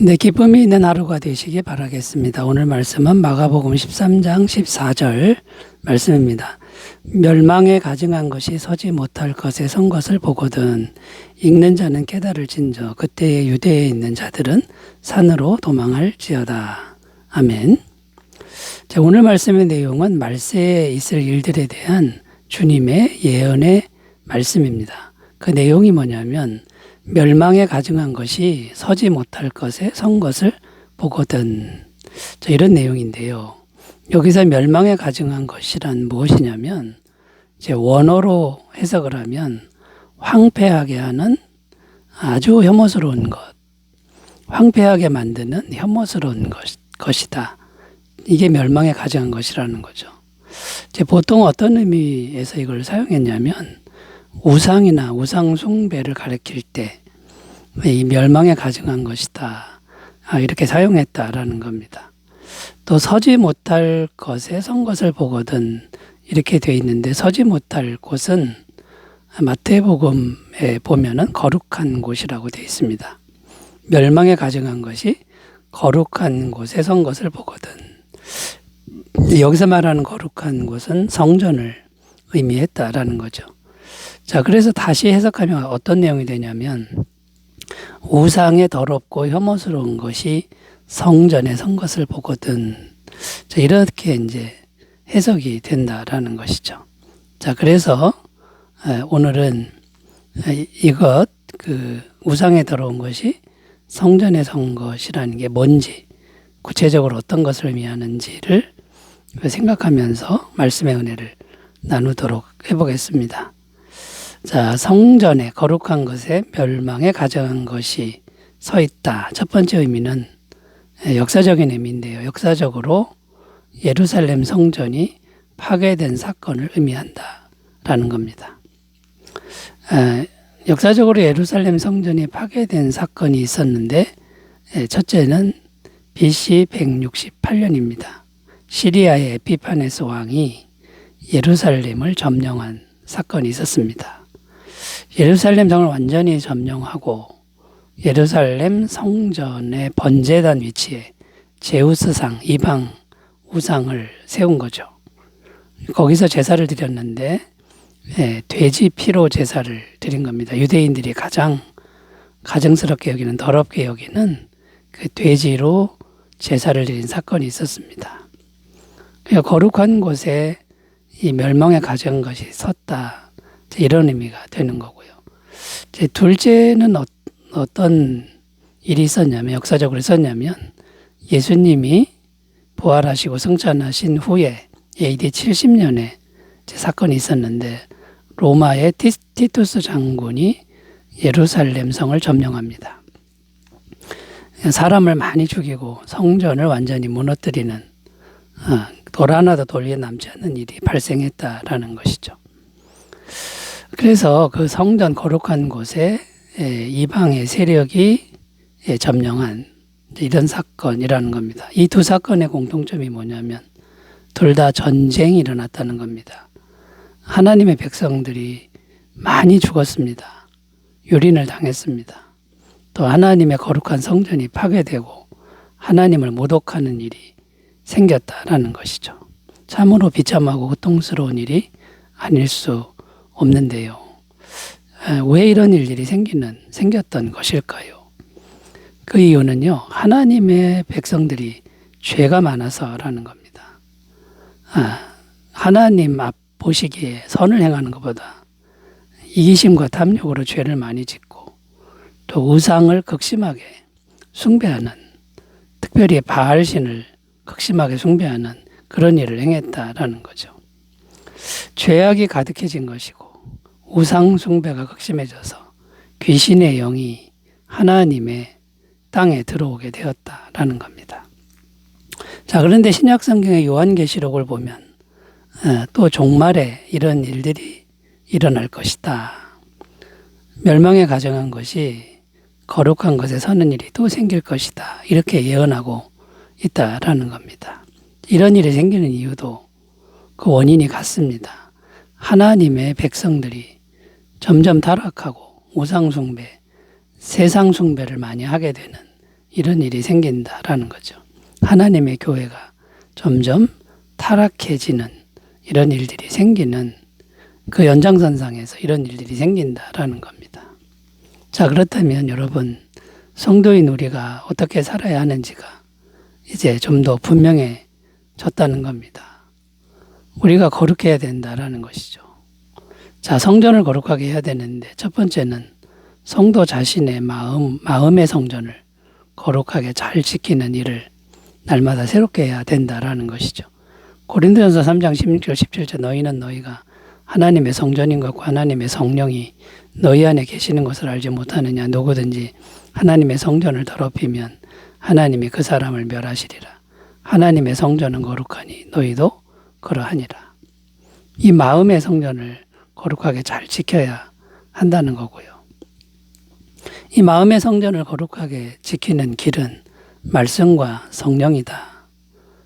네, 기쁨이 있는 하루가 되시기 바라겠습니다. 오늘 말씀은 마가복음 13장 14절 말씀입니다. 멸망에 가증한 것이 서지 못할 것에 선 것을 보거든 읽는 자는 깨달을진저 그때의 유대에 있는 자들은 산으로 도망할지어다. 아멘. 자, 오늘 말씀의 내용은 말세에 있을 일들에 대한 주님의 예언의 말씀입니다. 그 내용이 뭐냐면 멸망에 가증한 것이 서지 못할 것에 선 것을 보거든. 자, 이런 내용인데요. 여기서 멸망에 가증한 것이란 무엇이냐면 이제 원어로 해석을 하면 황폐하게 하는 아주 혐오스러운 것, 황폐하게 만드는 혐오스러운 것, 것이다. 이게 멸망에 가증한 것이라는 거죠. 이제 보통 어떤 의미에서 이걸 사용했냐면 우상이나 우상 숭배를 가리킬 때 이 멸망에 가증한 것이다. 아, 이렇게 사용했다라는 겁니다. 또 서지 못할 것에 선 것을 보거든 이렇게 돼 있는데 서지 못할 곳은 마태복음에 보면은 거룩한 곳이라고 돼 있습니다. 멸망에 가증한 것이 거룩한 곳에 선 것을 보거든. 여기서 말하는 거룩한 곳은 성전을 의미했다라는 거죠. 자, 그래서 다시 해석하면 어떤 내용이 되냐면 우상에 더럽고 혐오스러운 것이 성전에 선 것을 보거든. 자, 이렇게 이제 해석이 된다라는 것이죠. 자, 그래서 오늘은 이것 그 우상에 들어온 것이 성전에 선 것이라는 게 뭔지 구체적으로 어떤 것을 의미하는지를 생각하면서 말씀의 은혜를 나누도록 해보겠습니다. 자, 성전에 거룩한 것에 멸망에 가져간 것이 서 있다. 첫 번째 의미는 역사적인 의미인데요. 역사적으로 예루살렘 성전이 파괴된 사건을 의미한다. 라는 겁니다. 역사적으로 예루살렘 성전이 파괴된 사건이 있었는데, 첫째는 BC 168년입니다. 시리아의 에피파네스 왕이 예루살렘을 점령한 사건이 있었습니다. 예루살렘 성을 완전히 점령하고 예루살렘 성전의 번제단 위치에 제우스상 이방 우상을 세운 거죠. 거기서 제사를 드렸는데 예, 돼지 피로 제사를 드린 겁니다. 유대인들이 가장 가정스럽게 여기는 더럽게 여기는 그 돼지로 제사를 드린 사건이 있었습니다. 그러니까 거룩한 곳에 이 멸망에 가져간 것이 섰다. 이런 의미가 되는 거고요. 이제 둘째는 어, 어떤 일이 있었냐면, 역사적으로 있었냐면, 예수님이 부활하시고 성찬하신 후에 AD 70년에 사건이 있었는데, 로마의 티투스 장군이 예루살렘 성을 점령합니다. 사람을 많이 죽이고 성전을 완전히 무너뜨리는 어, 돌 하나도 돌에 남지 않는 일이 발생했다라는 것이죠. 그래서 그 성전 거룩한 곳에 이방의 세력이 점령한 이런 사건이라는 겁니다. 이 두 사건의 공통점이 뭐냐면 둘 다 전쟁이 일어났다는 겁니다. 하나님의 백성들이 많이 죽었습니다. 유린을 당했습니다. 또 하나님의 거룩한 성전이 파괴되고 하나님을 모독하는 일이 생겼다라는 것이죠. 참으로 비참하고 고통스러운 일이 아닐 수 없는데요. 왜 이런 일들이 생기는, 생겼던 것일까요? 그 이유는요, 하나님의 백성들이 죄가 많아서라는 겁니다. 아, 하나님 앞 보시기에 선을 행하는 것보다 이기심과 탐욕으로 죄를 많이 짓고 또 우상을 극심하게 숭배하는 특별히 바알신을 극심하게 숭배하는 그런 일을 행했다라는 거죠. 죄악이 가득해진 것이고 우상 숭배가 극심해져서 귀신의 영이 하나님의 땅에 들어오게 되었다라는 겁니다. 자, 그런데 신약 성경의 요한계시록을 보면 어, 또 종말에 이런 일들이 일어날 것이다. 멸망에 가정한 것이 거룩한 것에 서는 일이 또 생길 것이다. 이렇게 예언하고 있다라는 겁니다. 이런 일이 생기는 이유도 그 원인이 같습니다. 하나님의 백성들이 점점 타락하고 우상숭배, 세상숭배를 많이 하게 되는 이런 일이 생긴다라는 거죠. 하나님의 교회가 점점 타락해지는 이런 일들이 생기는 그 연장선상에서 이런 일들이 생긴다라는 겁니다. 자, 그렇다면 여러분, 성도인 우리가 어떻게 살아야 하는지가 이제 좀 더 분명해졌다는 겁니다. 우리가 거룩해야 된다라는 것이죠. 자, 성전을 거룩하게 해야 되는데 첫 번째는 성도 자신의 마음, 마음의 성전을 거룩하게 잘 지키는 일을 날마다 새롭게 해야 된다라는 것이죠. 고린도전서 3장 16절 17절 너희는 너희가 하나님의 성전인 것과 하나님의 성령이 너희 안에 계시는 것을 알지 못하느냐 누구든지 하나님의 성전을 더럽히면 하나님이 그 사람을 멸하시리라. 하나님의 성전은 거룩하니 너희도 그러하니라. 이 마음의 성전을 거룩하게 잘 지켜야 한다는 거고요. 이 마음의 성전을 거룩하게 지키는 길은 말씀과 성령이다.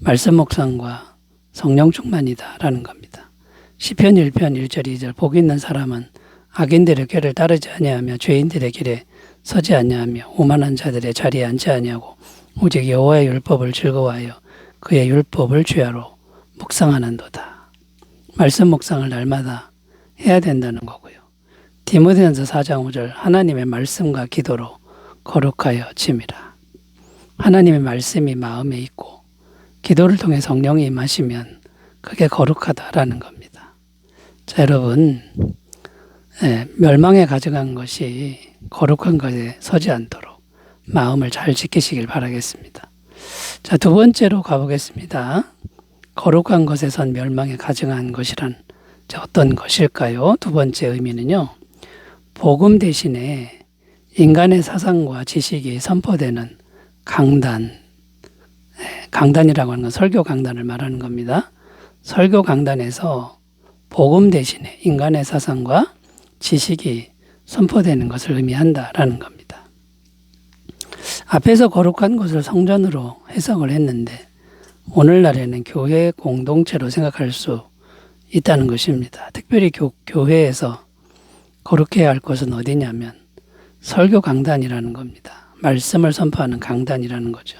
말씀 묵상과 성령 충만이다라는 겁니다. 시편 1편 1절 2절 복 있는 사람은 악인들의 꾀를 따르지 아니하며 죄인들의 길에 서지 아니하며 오만한 자들의 자리에 앉지 아니하고 오직 여호와의 율법을 즐거워하여 그의 율법을 주야로 묵상하는도다. 말씀 묵상을 날마다 해야 된다는 거고요. 디모데전서 4장 5절 하나님의 말씀과 기도로 거룩하여 짐이라. 하나님의 말씀이 마음에 있고 기도를 통해 성령이 임하시면 그게 거룩하다라는 겁니다. 자, 여러분, 예, 멸망에 가져간 것이 거룩한 것에 서지 않도록 마음을 잘 지키시길 바라겠습니다. 자, 두 번째로 가보겠습니다. 거룩한 것에선 멸망에 가증한 것이란 어떤 것일까요? 두 번째 의미는요. 복음 대신에 인간의 사상과 지식이 선포되는 강단, 예, 강단이라고 하는 건 설교 강단을 말하는 겁니다. 설교 강단에서 복음 대신에 인간의 사상과 지식이 선포되는 것을 의미한다라는 겁니다. 앞에서 거룩한 것을 성전으로 해석을 했는데 오늘날에는 교회 공동체로 생각할 수 있다는 것입니다. 특별히 교, 교회에서 거룩해야 할 것은 어디냐면 설교 강단이라는 겁니다. 말씀을 선포하는 강단이라는 거죠.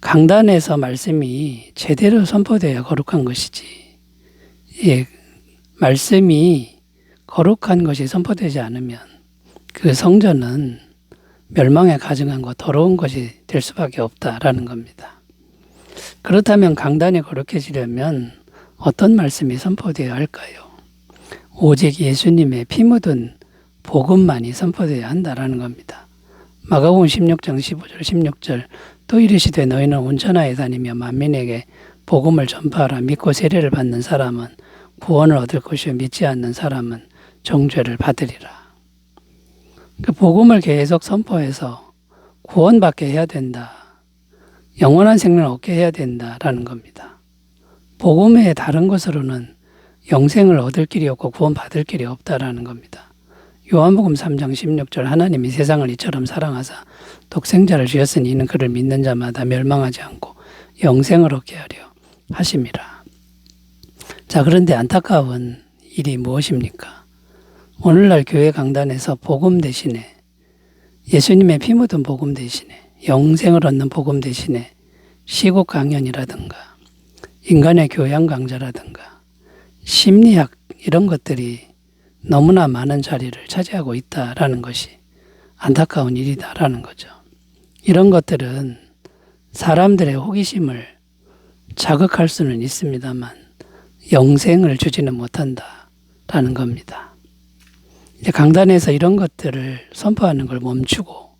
강단에서 말씀이 제대로 선포되어야 거룩한 것이지. 예, 말씀이 거룩한 것이 선포되지 않으면 그 성전은 멸망에 가증한 것, 더러운 것이 될 수밖에 없다라는 겁니다. 그렇다면 강단이 거룩해지려면 어떤 말씀이 선포되어야 할까요? 오직 예수님의 피 묻은 복음만이 선포되어야 한다라는 겁니다. 마가복음 16장 15절 16절 또 이르시되 너희는 온천하에 다니며 만민에게 복음을 전파하라 믿고 세례를 받는 사람은 구원을 얻을 것이요 믿지 않는 사람은 정죄를 받으리라. 그 복음을 계속 선포해서 구원받게 해야 된다. 영원한 생명을 얻게 해야 된다라는 겁니다. 복음 외에 다른 것으로는 영생을 얻을 길이 없고 구원받을 길이 없다라는 겁니다. 요한복음 3장 16절 하나님이 세상을 이처럼 사랑하사 독생자를 주셨으니 이는 그를 믿는 자마다 멸망하지 않고 영생을 얻게 하려 하심이라. 자, 그런데 안타까운 일이 무엇입니까? 오늘날 교회 강단에서 복음 대신에 예수님의 피 묻은 복음 대신에 영생을 얻는 복음 대신에 시국 강연이라든가 인간의 교양 강좌라든가 심리학 이런 것들이 너무나 많은 자리를 차지하고 있다라는 것이 안타까운 일이다라는 거죠. 이런 것들은 사람들의 호기심을 자극할 수는 있습니다만 영생을 주지는 못한다라는 겁니다. 강단에서 이런 것들을 선포하는 걸 멈추고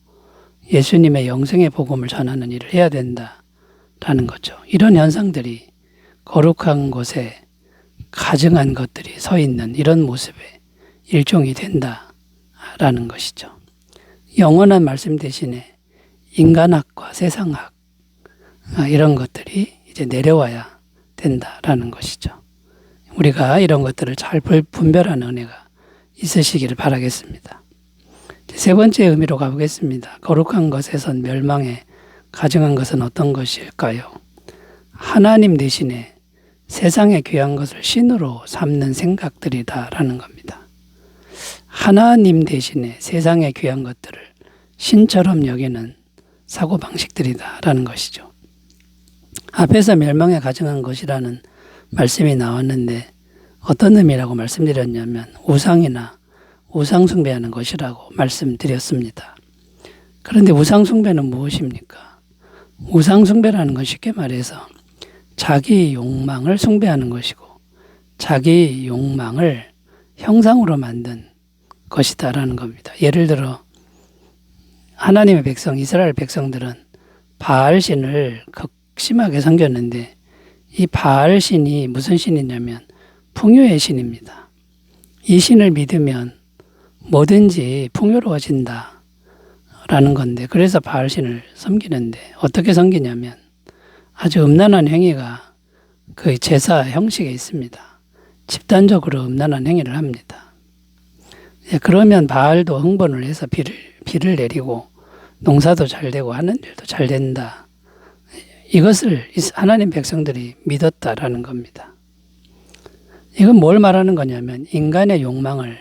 예수님의 영생의 복음을 전하는 일을 해야 된다라는 거죠. 이런 현상들이 거룩한 곳에 가증한 것들이 서 있는 이런 모습의 일종이 된다라는 것이죠. 영원한 말씀 대신에 인간학과 세상학 아, 이런 것들이 이제 내려와야 된다라는 것이죠. 우리가 이런 것들을 잘 분별하는 은혜가 있으시기를 바라겠습니다. 세 번째 의미로 가보겠습니다. 거룩한 것에선 멸망에 가증한 것은 어떤 것일까요? 하나님 대신에 세상에 귀한 것을 신으로 삼는 생각들이다라는 겁니다. 하나님 대신에 세상에 귀한 것들을 신처럼 여기는 사고 방식들이다라는 것이죠. 앞에서 멸망에 가증한 것이라는 말씀이 나왔는데 어떤 의미라고 말씀드렸냐면 우상이나 우상 숭배하는 것이라고 말씀드렸습니다. 그런데 우상 숭배는 무엇입니까? 우상 숭배라는 건 쉽게 말해서 자기 욕망을 숭배하는 것이고 자기 욕망을 형상으로 만든 것이다라는 겁니다. 예를 들어 하나님의 백성 이스라엘 백성들은 바알 신을 극심하게 섬겼는데 이 바알 신이 무슨 신이냐면 풍요의 신입니다. 이 신을 믿으면 뭐든지 풍요로워진다. 라는 건데, 그래서 바알 신을 섬기는데, 어떻게 섬기냐면 아주 음란한 행위가 그 제사 형식에 있습니다. 집단적으로 음란한 행위를 합니다. 예, 그러면 바알도 흥분을 해서 비를, 비를 내리고 농사도 잘 되고 하는 일도 잘 된다. 이것을 하나님 백성들이 믿었다라는 겁니다. 이건 뭘 말하는 거냐면 인간의 욕망을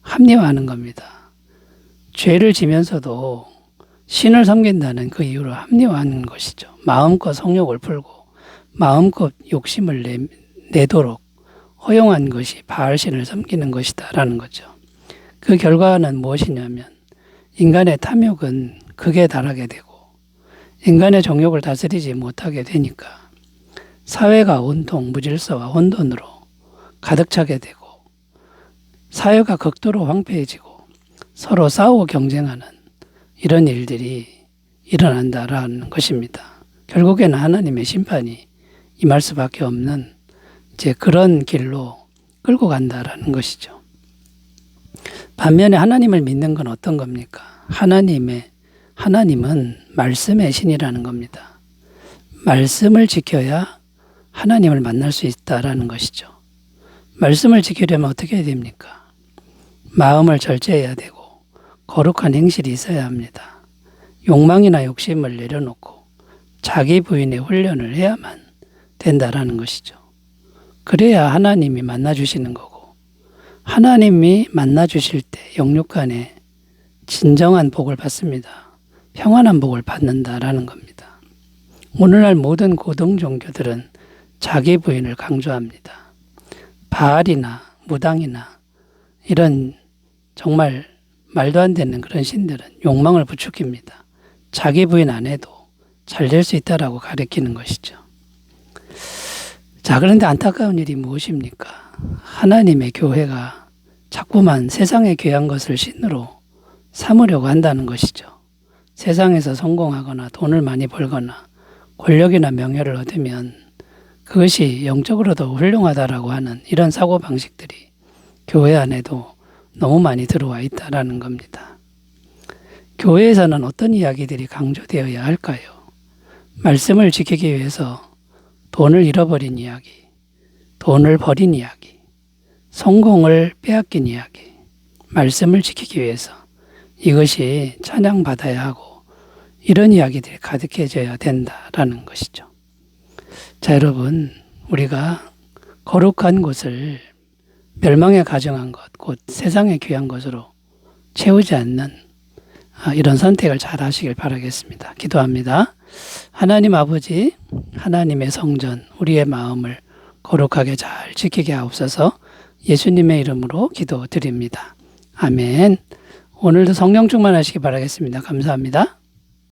합리화하는 겁니다. 죄를 지면서도 신을 섬긴다는 그 이유로 합리화하는 것이죠. 마음껏 성욕을 풀고 마음껏 욕심을 내, 내도록 허용한 것이 바알신을 섬기는 것이다라는 거죠. 그 결과는 무엇이냐면 인간의 탐욕은 극에 달하게 되고 인간의 정욕을 다스리지 못하게 되니까 사회가 온통 무질서와 혼돈으로 가득 차게 되고 사회가 극도로 황폐해지고 서로 싸우고 경쟁하는 이런 일들이 일어난다라는 것입니다. 결국에는 하나님의 심판이 임할 수밖에 없는 이제 그런 길로 끌고 간다라는 것이죠. 반면에 하나님을 믿는 건 어떤 겁니까? 하나님의 하나님은 말씀의 신이라는 겁니다. 말씀을 지켜야 하나님을 만날 수 있다라는 것이죠. 말씀을 지키려면 어떻게 해야 됩니까? 마음을 절제해야 되고 거룩한 행실이 있어야 합니다. 욕망이나 욕심을 내려놓고 자기 부인의 훈련을 해야만 된다라는 것이죠. 그래야 하나님이 만나 주시는 거고 하나님이 만나 주실 때 영육간에 진정한 복을 받습니다. 평안한 복을 받는다라는 겁니다. 오늘날 모든 고등 종교들은 자기 부인을 강조합니다. 바알이나 무당이나 이런 정말 말도 안 되는 그런 신들은 욕망을 부추깁니다. 자기 부인 안 해도 잘 될 수 있다라고 가르치는 것이죠. 자, 그런데 안타까운 일이 무엇입니까? 하나님의 교회가 자꾸만 세상에 귀한 것을 신으로 삼으려고 한다는 것이죠. 세상에서 성공하거나 돈을 많이 벌거나 권력이나 명예를 얻으면 그것이 영적으로도 훌륭하다라고 하는 이런 사고 방식들이 교회 안에도 너무 많이 들어와 있다라는 겁니다. 교회에서는 어떤 이야기들이 강조되어야 할까요? 말씀을 지키기 위해서 돈을 잃어버린 이야기, 돈을 버린 이야기, 성공을 빼앗긴 이야기, 말씀을 지키기 위해서 이것이 찬양받아야 하고 이런 이야기들이 가득해져야 된다라는 것이죠. 자, 여러분, 우리가 거룩한 곳을 멸망에 가정한 것, 곧 세상에 귀한 것으로 채우지 않는 아, 이런 선택을 잘 하시길 바라겠습니다. 기도합니다. 하나님 아버지, 하나님의 성전, 우리의 마음을 거룩하게 잘 지키게 하옵소서 예수님의 이름으로 기도드립니다. 아멘. 오늘도 성령 충만하시기 바라겠습니다. 감사합니다.